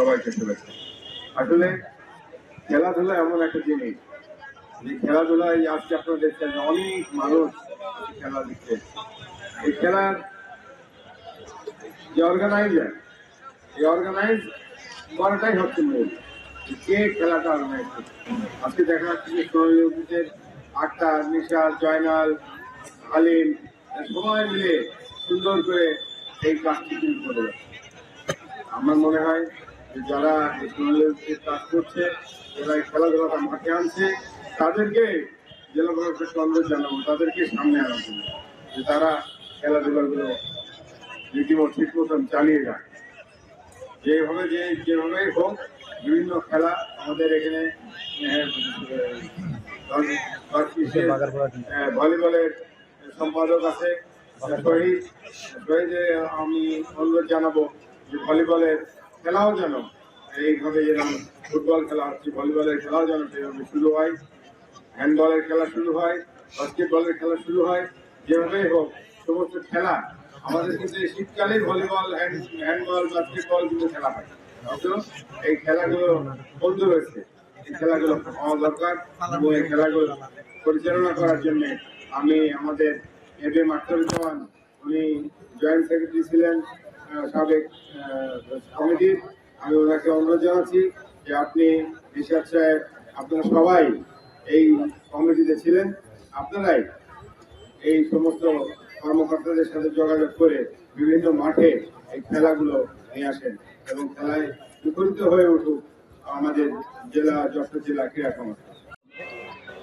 সবাইকে শুভেচ্ছা। আসলে খেলাধুলা এমন একটা জিনিস, যে খেলাধুলায় আজকে আপনারা দেখছেন অনেক মানুষ খেলা দিচ্ছে এই খেলার যে অর্গানাইজার এই অর্গানাইজ করাটাই হচ্ছে মূল কে খেলাটা অর্গানাইজ করছে। আজকে দেখা যাচ্ছে যে সোনালিদের আক্তার, নিশার, জয়নাল আলিম সবাই মিলে সুন্দর করে এই কাজটি কিন্তু করে আমার মনে হয় যারা সোনালিদের কাজ করছে যারা খেলাধুলাটা মাঠে আনছে তাদেরকে জেলা প্রশাসনকে অনুরোধ জানাব তাদেরকে সামনে আনার জন্য যে তারা খেলাধুলাগুলো রীতিমতো ঠিক মতন চালিয়ে যায় যেভাবে যে যেভাবেই হোক বিভিন্ন খেলা আমাদের এখানে বাকি- আহ, ভলিবলের সম্পাদক আছে আমি অনুরোধ জানাব যে ভলিবলের খেলাও যেন, এইভাবে যেরকম ফুটবল খেলা হচ্ছে, ভলিবলের খেলাও যেন সেভাবে শুরু হয়, হ্যান্ডবলের খেলা শুরু হয়, বাস্কেটবলের খেলা শুরু হয়, যেভাবেই হোক, সমস্ত খেলা আমাদের কিন্তু এই শীতকালেই ভলিবল, হ্যান্ড, হ্যান্ডবল, বাস্কেটবল কিন্তু খেলা হয়। এই খেলাগুলো বন্ধ রয়েছে। এই খেলাগুলো হওয়া দরকার এবং এই খেলাগুলো পরিচালনা করার জন্য আমি আমাদের এব এম আখতারুজ্জামান উনি জয়েন্ট সেক্রেটারি ছিলেন সাবেক কমিটির, আমি ওনাকে অনুরোধ জানাচ্ছি যে আপনি রিসার্চ সাহেব, আপনারা সবাই এই কমিটিতে ছিলেন। আপনারাই এই সমস্ত কর্মকর্তাদের সাথে যোগাযোগ করে বিভিন্ন মাঠে এই খেলাগুলো নিয়ে আসেন এবং খেলায় মুখরিত হয়ে উঠুক আমাদের জেলা, যশোর জেলা ক্রীড়া সংস্থা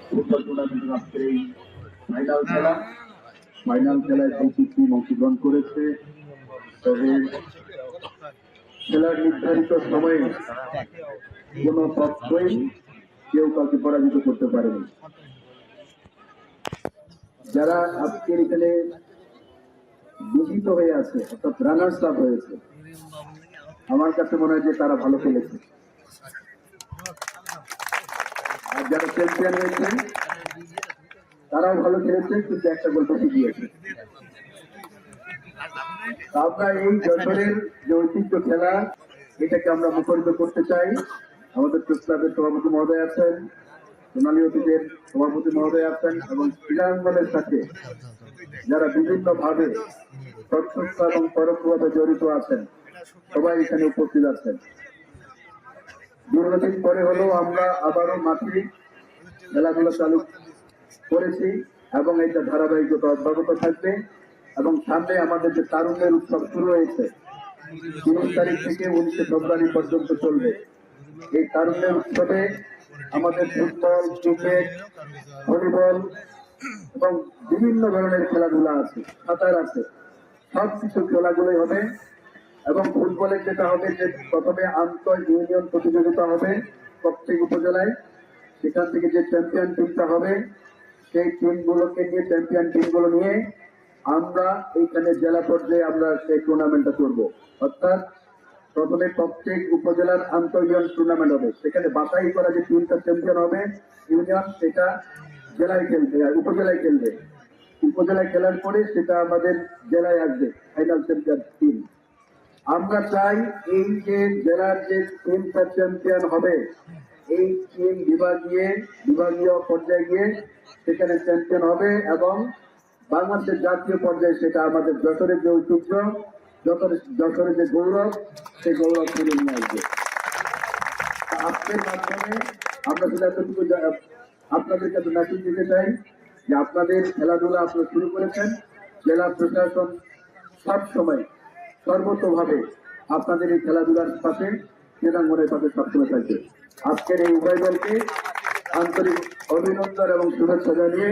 ফুটবল টুর্নামেন্টের আজকের এই ফাইনাল খেলা। ফাইনাল খেলায় টিম অংশগ্রহণ করেছে। খেলার নির্ধারিত সময়ে কোনো পক্ষই কেউ কাউকে পরাজিত করতে পারেনি। যারা আজকের এখানে দূষিত হয়ে আছে, অর্থাৎ রানার্স আপ হয়েছে, আমার কাছে মনে হয় যে তারা ভালো খেলেছে। আর যারা চ্যাম্পিয়ন হয়েছে, তারাও ভালো খেলেছে, কিন্তু একটা গল্প তা আমরা এই যশোরের যে ঐতিহ্য খেলা, এটাকে আমরা মুখরিত করতে চাই। আমাদের প্রেস ক্লাবের সভাপতি মহোদয় আছেন, সোনালী অতীতের সভাপতি মহোদয় আছেন এবং ক্রীড়াঙ্গনের সাথে যারা বিভিন্ন ভাবে প্রত্যক্ষ এবং পরোক্ষভাবে জড়িত আছেন, সবাই এখানে উপস্থিত আছেন। দীর্ঘদিন পরে হলেও আমরা আবারও মাঠে খেলাধুলা চালু করেছি এবং এটা ধারাবাহিকতা অব্যাহত থাকবে। এবং সামনে আমাদের যে তারুণ্যের উৎসব শুরু হয়েছে তিরিশ তারিখ থেকে উনিশে ফেব্রুয়ারি পর্যন্ত চলবে। এই তারুণ্যের উৎসবে আমাদের ফুটবল, ক্রিকেট, ভলিবল এবং বিভিন্ন ধরনের খেলাধুলা আছে, সাঁতার আছে। সব কিছু খেলাগুলোই হবে এবং ফুটবলের যেটা হবে যে প্রথমে আন্তঃ ইউনিয়ন প্রতিযোগিতা হবে প্রত্যেক উপজেলায়। সেখান থেকে যে চ্যাম্পিয়ন টিমটা হবে, সেই টিমগুলোকে নিয়ে চ্যাম্পিয়ন টিমগুলো নিয়ে আমরা এইখানে জেলা পর্যায়ে আমরা সেই টুর্নামেন্টটা করব। অর্থাৎ প্রথমে প্রত্যেক উপজেলার আন্তঃ টুর্নামেন্ট হবে। সেখানে বাছাই করা যে টিমটা চ্যাম্পিয়ন হবে ইউনিয়ন সেটা জেলায় খেলবে আর উপজেলায় খেলবে। উপজেলায় খেলার পরে সেটা আমাদের জেলায় আসবে ফাইনাল চ্যাম্পিয়ন টিম আমরা চাই এই যে জেলার যে টিমটা চ্যাম্পিয়ন হবে, এই টিম বিভাগীয় বিভাগীয় পর্যায়ে গিয়ে সেখানে চ্যাম্পিয়ন হবে এবং বাংলাদেশের জাতীয় পর্যায়ে সেটা আমাদের যশোরের যে ঐতিহ্য যশোরের যে গৌরব, সেই গৌরব ফিরে নিয়ে আসবে আজকের মাধ্যমে আমরা শুধু এতটুকু আপনাদের কাছে মেসেজ দিতে চাই যে আপনাদের খেলাধুলা আপনারা শুরু করেছেন। জেলা প্রশাসন সব সময় সর্বতভাবে আপনাদের এই খেলাধুলার পাশে ক্রীড়াঙ্গনের পাশে সবসময় থাকবে। আজকের এই উভয় দলকে আন্তরিক অভিনন্দন এবং শুভেচ্ছা জানিয়ে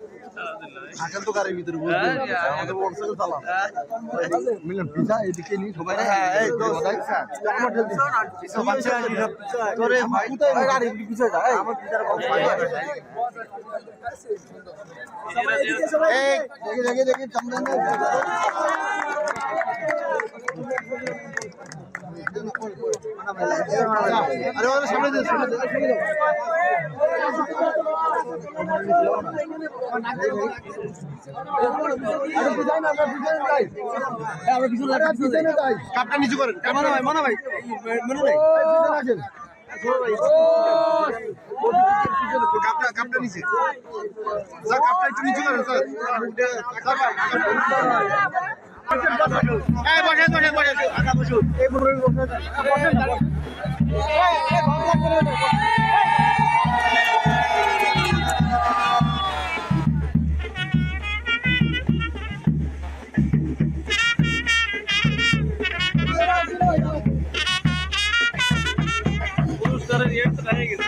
থাকেন তো গাড়ির ভিতরে আমাদের মোটরসাইকেল চালান মিলন পিজা এদিকে নি সবাই হ্যাঁ দেখি দেখি চন্দন আরে সামনে সামনে কাপটা নিচু করেন মানা ভাই মানা ভাই মনে পিছনে আছেন কাপটা কাপটা নিচে স্যার কাপটা একটু নিচু করেন স্যার বসুন రేట్